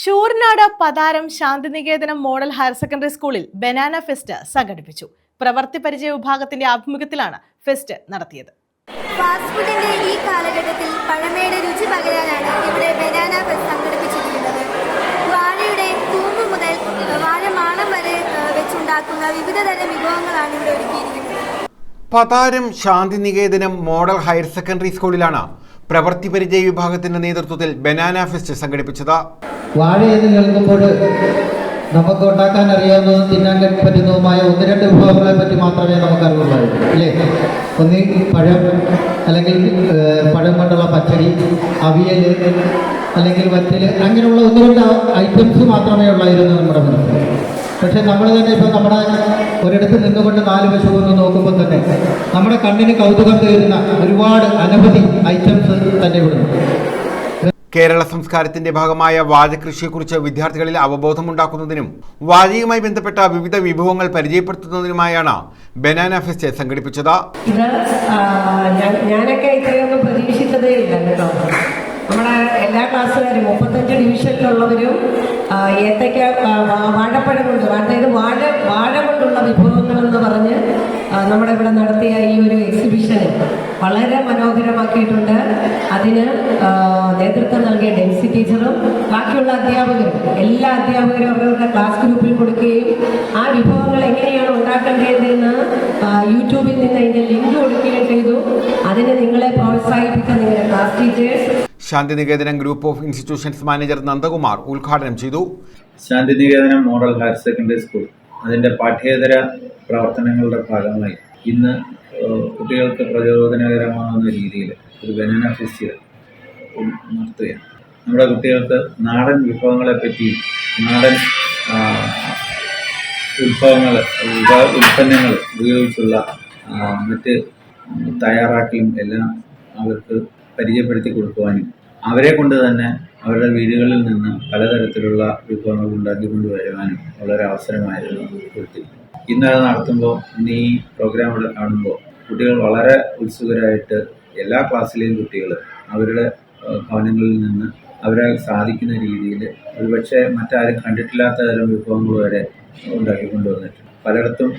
Sooranad Pataram Santhinikethanam model higher secondary സ്കൂളിൽ banana fest സംഘടിപ്പിച്ചു. പ്രവർത്തി പരിചയ വിഭാഗത്തിന്റെ ആഭിമുഖ്യത്തിലാണ് ഫെസ്റ്റ് നടത്തിയത്. ഫാസ്റ്റ് ഫുഡിന്റെ ഈ കാലഘട്ടത്തിൽ പഴമയുടെ രുചി പകരാനാണ് ഇവിടെ ബനാന ഫെസ്റ്റ് സംഘടിപ്പിച്ചിരിക്കുന്നത്. വാഴയുടെ കൂമ്പ് മുതൽ ഏഹ്, വാഴ മാണം വരെ വെച്ചുണ്ടാക്കുന്ന വിവിധ തരം വിഭവങ്ങളാണ് ഇവിടെ ഒരുക്കിയിരിക്കുന്നത്. Pataram Santhinikethanam model higher secondary സ്കൂളിലാണ് പ്രവൃത്തി പരിചയ വിഭാഗത്തിന്റെ നേതൃത്വത്തിൽ ബനാന ഫെസ്റ്റ് സംഘടിപ്പിച്ചത്. വാഴ എന്ന് കേൾക്കുമ്പോൾ നമുക്ക് ഉണ്ടാക്കാൻ അറിയാവുന്നതും തിന്നാൻ പറ്റുന്നതുമായ ഒന്ന് രണ്ട് വിഭവങ്ങളെ പറ്റി മാത്രമേ നമുക്ക് അറിവുള്ളൂ അല്ലേ? ഒന്ന് പഴം അല്ലെങ്കിൽ പഴം കൊണ്ടുള്ള പച്ചടി അവിയൽ അല്ലെങ്കിൽ വറ്റൽ അങ്ങനെയുള്ള ഒന്ന് രണ്ട് ഐറ്റംസ് മാത്രമേ ഉള്ളായിരുന്നു നമ്മുടെ മനസ്സിൽ പക്ഷേ നമ്മൾ തന്നെ ഇപ്പം നമ്മുടെ ഒരിടത്ത് നിന്നുകൊണ്ട് നാല് വശം ഒന്ന് നോക്കുമ്പോൾ തന്നെ നമ്മുടെ കണ്ണിന് കൗതുകം തീരുന്ന ഒരുപാട് അനവധി ഐറ്റംസ് തന്നെ ഇവിടുന്നു കേരള സംസ്കാരത്തിന്റെ ഭാഗമായ വാഴകൃഷിയെക്കുറിച്ച് വിദ്യാർത്ഥികളിൽ അവബോധമുണ്ടാക്കുന്നതിനും വാഴയുമായി ബന്ധപ്പെട്ട വിവിധ വിഭവങ്ങൾ പരിചയപ്പെടുത്തുന്നതിനുമായാണ് ബനാന ഫെസ്റ്റ് സംഘടിപ്പിച്ചത്. ഞാനൊക്കെ നമ്മുടെ എല്ലാ ക്ലാസ്സുകാരും മുപ്പത്തഞ്ച് ഡിവിഷനിലുള്ളവരും ഏത്തയ്ക്ക വാഴപ്പഴം കൊണ്ട് അതായത് വാഴ വാഴ കൊണ്ടുള്ള വിഭവങ്ങൾ എന്ന് പറഞ്ഞ് നമ്മുടെ ഇവിടെ നടത്തിയ ഈ ഒരു എക്സിബിഷന് വളരെ മനോഹരമാക്കിയിട്ടുണ്ട്. അതിന് നേതൃത്വം നൽകിയ ഡെൻസി ടീച്ചറും ബാക്കിയുള്ള അധ്യാപകരും എല്ലാ അധ്യാപകരും അവരുടെ ക്ലാസ് ഗ്രൂപ്പിൽ കൊടുക്കുകയും ആ വിഭവങ്ങൾ എങ്ങനെയാണ് ഉണ്ടാക്കേണ്ടതെന്ന് യൂട്യൂബിൽ നിന്ന് അതിന്റെ ലിങ്ക് കൊടുക്കുകയും ചെയ്തു. അതിന് നിങ്ങളെ പ്രോത്സാഹിപ്പിക്കാൻ നിങ്ങളുടെ class teachers Santhinikethanam group of institutions manager Nandakumar ഉദ്ഘാടനം ചെയ്തു. Santhinikethanam model higher secondary school. അതിന്റെ പാഠ്യേതര പ്രവർത്തനങ്ങളുടെ ഭാഗമായി ഇന്ന് കുട്ടികൾക്ക് പ്രചോദനകരമാകുന്ന രീതിയിൽ ഒരു ബനാന ഫെസ്റ്റിവൽ നടത്തുകയാണ്. നമ്മുടെ കുട്ടികൾക്ക് നാടൻ വിഭവങ്ങളെ പറ്റി നാടൻ ഉത്ഭവങ്ങൾ ഉൽപ്പന്നങ്ങൾ ഉപയോഗിച്ചുള്ള മറ്റ് തയ്യാറാക്കലും എല്ലാം അവർക്ക് പരിചയപ്പെടുത്തി കൊടുക്കുവാനും അവരെ കൊണ്ട് തന്നെ അവരുടെ വീടുകളിൽ നിന്ന് പലതരത്തിലുള്ള വിഭവങ്ങൾ ഉണ്ടാക്കിക്കൊണ്ട് വരുവാനും വളരെ അവസരമായിരുന്നു കൊടുത്തി. ഇന്നത് നടത്തുമ്പോൾ ഇന്ന് ഈ പ്രോഗ്രാം ഇവിടെ കാണുമ്പോൾ കുട്ടികൾ വളരെ ഉത്സുകരായിട്ട് എല്ലാ ക്ലാസ്സിലെയും കുട്ടികൾ അവരുടെ ഭവനങ്ങളിൽ നിന്ന് അവരെ സാധിക്കുന്ന രീതിയിൽ ഒരുപക്ഷെ മറ്റാരും കണ്ടിട്ടില്ലാത്ത തരം വിഭവങ്ങൾ വരെ ഉണ്ടാക്കിക്കൊണ്ട് വന്നിട്ടുണ്ട്. പലയിടത്തും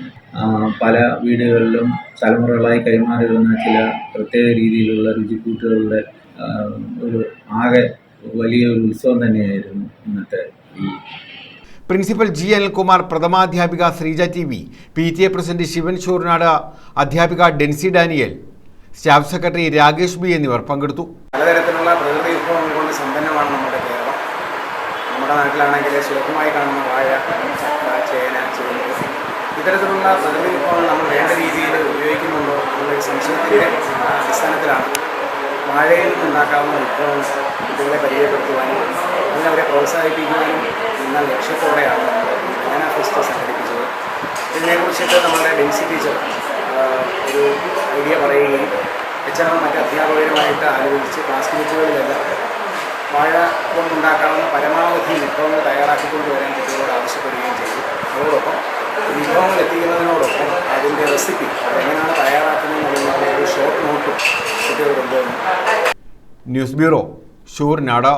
പല വീടുകളിലും തലമുറകളായി കൈമാറി വന്ന ചില പ്രത്യേക രീതിയിലുള്ള രുചിക്കൂട്ടുകളുടെ ഒരു ആകെ വലിയൊരു ഉത്സവം തന്നെയായിരുന്നു ഇന്നത്തെ ഈ principal G Anilkumar പ്രഥമാധ്യാപിക Sreeja T V P T A president Sivan Sooranad അധ്യാപിക Densy Daniel staff secretary Rakesh B എന്നിവർ പങ്കെടുത്തു. പലതരത്തിലുള്ള പ്രകൃതി വിഭവങ്ങൾ കൊണ്ട് സമ്പന്നമാണ് നമ്മുടെ കേരളം. നമ്മുടെ നാട്ടിലാണെങ്കിൽ സുലഭമായി കാണുന്ന വാഴ ചക്ക ചേന ചേമ്പ് ഇത്തരത്തിലുള്ള പ്രകൃതി വിഭവങ്ങൾ നമ്മൾ വേണ്ട രീതിയിൽ ഉപയോഗിക്കുന്നുണ്ടോ എന്നുള്ള സംശയത്തിന്റെ അടിസ്ഥാനത്തിലാണ് വാഴയിൽ ഉണ്ടാക്കാവുന്ന വിഭവങ്ങൾ കുട്ടികളെ പരിചയപ്പെടുത്തുവാനും അതിനവരെ പ്രോത്സാഹിപ്പിക്കുവാനും എന്ന ലക്ഷ്യത്തോടെയാണ് ഞാൻ ആ ഫെസ്റ്റ് സംഘടിപ്പിച്ചത്. ഇതിനെക്കുറിച്ചിട്ട് നമ്മുടെ ഡെൻസി ടീച്ചർ ഒരു ഐഡിയ പറയുകയും എച്ച് എം മറ്റ് അധ്യാപകരുമായിട്ട് ആലോചിച്ച് ക്ലാസ് ഗ്രൂപ്പുകളിലെല്ലാം വാഴ കൊണ്ടുണ്ടാക്കാവുന്ന പരമാവധി വിഭവങ്ങൾ തയ്യാറാക്കിക്കൊണ്ട് വരാൻ കുട്ടികളോട് ആവശ്യപ്പെടുകയും ചെയ്തു. അതോടൊപ്പം വിഭവങ്ങൾ എത്തിക്കുന്നതിനോടൊപ്പം അതിന്റെ റെസിപ്പി അതെങ്ങനെയാണ് തയ്യാറാക്കുന്നതെന്നുള്ള ഒരു ഷോർട്ട് നോട്ടും കുട്ടികൾ കൊണ്ടുവന്നു ന്യൂസ് ബ്യൂറോ ഷൂർനാട്